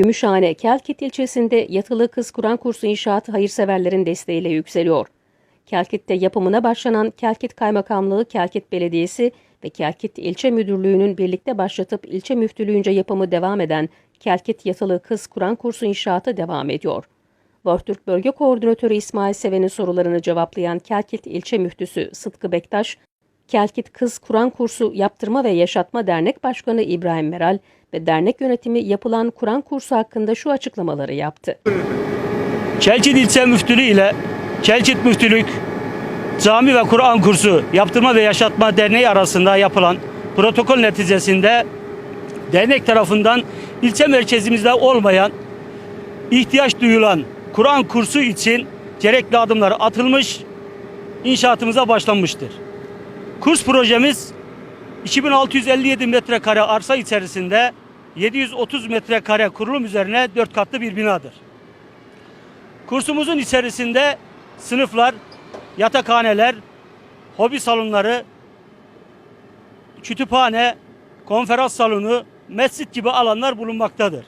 Gümüşhane, Kelkit ilçesinde yatılı kız Kur'an kursu inşaatı hayırseverlerin desteğiyle yükseliyor. Kelkit'te yapımına başlanan Kelkit Kaymakamlığı, Kelkit Belediyesi ve Kelkit İlçe Müdürlüğü'nün birlikte başlatıp ilçe müftülüğünce yapımı devam eden Kelkit Yatılı Kız Kur'an kursu inşaatı devam ediyor. Vortürk Bölge Koordinatörü İsmail Seven'in sorularını cevaplayan Kelkit İlçe Müftüsü Sıtkı Bektaş, Kelkit Kız Kur'an Kursu Yaptırma ve Yaşatma Dernek Başkanı İbrahim Meral ve dernek yönetimi yapılan Kur'an kursu hakkında şu açıklamaları yaptı. Kelkit İlçe Müftülüğü ile Kelkit Müftülük Cami ve Kur'an Kursu Yaptırma ve Yaşatma Derneği arasında yapılan protokol neticesinde dernek tarafından ilçe merkezimizde olmayan ihtiyaç duyulan Kur'an kursu için gerekli adımlar atılmış, inşaatımıza başlanmıştır. Kurs projemiz 2657 metrekare arsa içerisinde 730 metrekare kurulum üzerine 4 katlı bir binadır. Kursumuzun içerisinde sınıflar, yatakhaneler, hobi salonları, kütüphane, konferans salonu, mescit gibi alanlar bulunmaktadır.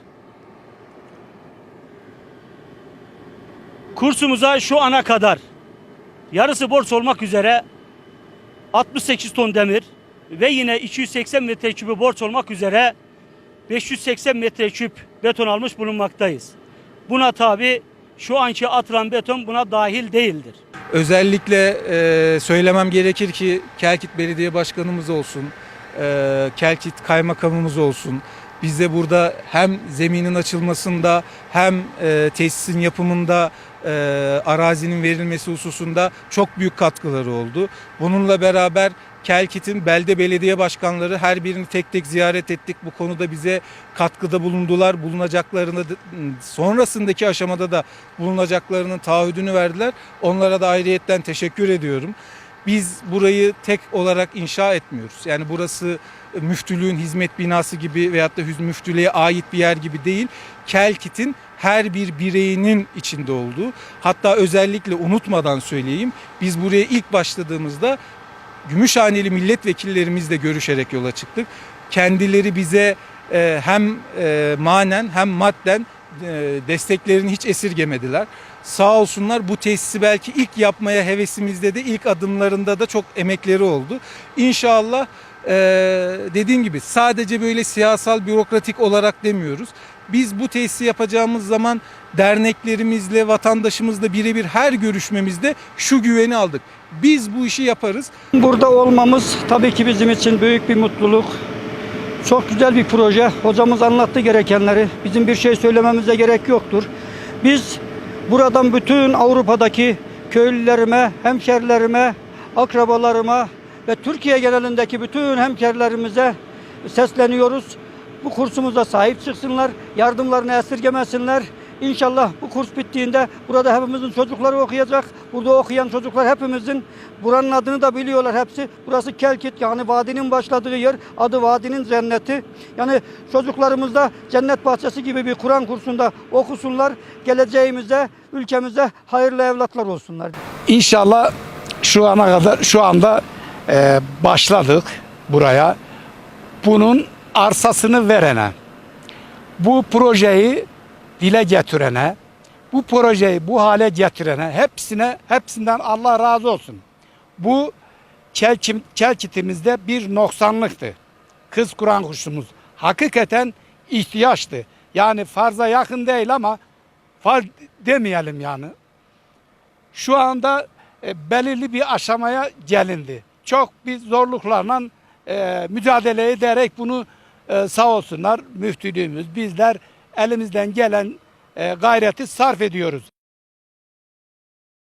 Kursumuza şu ana kadar yarısı borç olmak üzere 68 ton demir ve yine 280 metreküpü borç olmak üzere 580 metreküp beton almış bulunmaktayız. Buna tabi şu anki atılan beton buna dahil değildir. Özellikle e, söylemem gerekir ki Kelkit Belediye Başkanımız olsun, e, Kelkit Kaymakamımız olsun. Bize burada hem zeminin açılmasında hem e, tesisin yapımında e, arazinin verilmesi hususunda çok büyük katkıları oldu. Bununla beraber Kelkit'in belde belediye başkanları her birini tek tek ziyaret ettik. Bu konuda bize katkıda bulundular. Bulunacaklarını da- sonrasındaki aşamada da bulunacaklarının taahhüdünü verdiler. Onlara da ayrıyetten teşekkür ediyorum. Biz burayı tek olarak inşa etmiyoruz. Yani burası müftülüğün hizmet binası gibi veyahut da müftülüğe ait bir yer gibi değil. Kelkit'in her bir bireyinin içinde olduğu. Hatta özellikle unutmadan söyleyeyim. Biz buraya ilk başladığımızda Gümüşhaneli milletvekillerimizle görüşerek yola çıktık. Kendileri bize e, hem e, manen hem madden e, desteklerini hiç esirgemediler. Sağ olsunlar bu tesisi belki ilk yapmaya hevesimizde de ilk adımlarında da çok emekleri oldu. İnşallah e, dediğim gibi sadece böyle siyasal bürokratik olarak demiyoruz. Biz bu tesisi yapacağımız zaman derneklerimizle, vatandaşımızla birebir her görüşmemizde şu güveni aldık. Biz bu işi yaparız. Burada olmamız tabii ki bizim için büyük bir mutluluk. Çok güzel bir proje. Hocamız anlattı gerekenleri. Bizim bir şey söylememize gerek yoktur. Biz buradan bütün Avrupa'daki köylülerime, hemşerilerime, akrabalarıma ve Türkiye genelindeki bütün hemşerilerimize sesleniyoruz. Bu kursumuza sahip çıksınlar, yardımlarını esirgemesinler. İnşallah bu kurs bittiğinde burada hepimizin çocukları okuyacak. Burada okuyan çocuklar hepimizin buranın adını da biliyorlar hepsi. Burası Kelkit yani vadinin başladığı yer. Adı vadinin cenneti. Yani çocuklarımız da cennet bahçesi gibi bir Kur'an kursunda okusunlar. Geleceğimize, ülkemize hayırlı evlatlar olsunlar. İnşallah şu ana kadar şu anda e, başladık buraya. Bunun arsasını verene, bu projeyi dile getirene, bu projeyi bu hale getirene hepsine hepsinden Allah razı olsun. Bu Kelkim, Kelkitimizde bir noksanlıktı. Kız Kur'an kursumuz hakikaten ihtiyaçtı. Yani farza yakın değil ama far demeyelim yani şu anda e, belirli bir aşamaya gelindi. Çok bir zorluklarla e, mücadele ederek bunu e, sağ olsunlar müftülüğümüz bizler elimizden gelen e, gayreti sarf ediyoruz.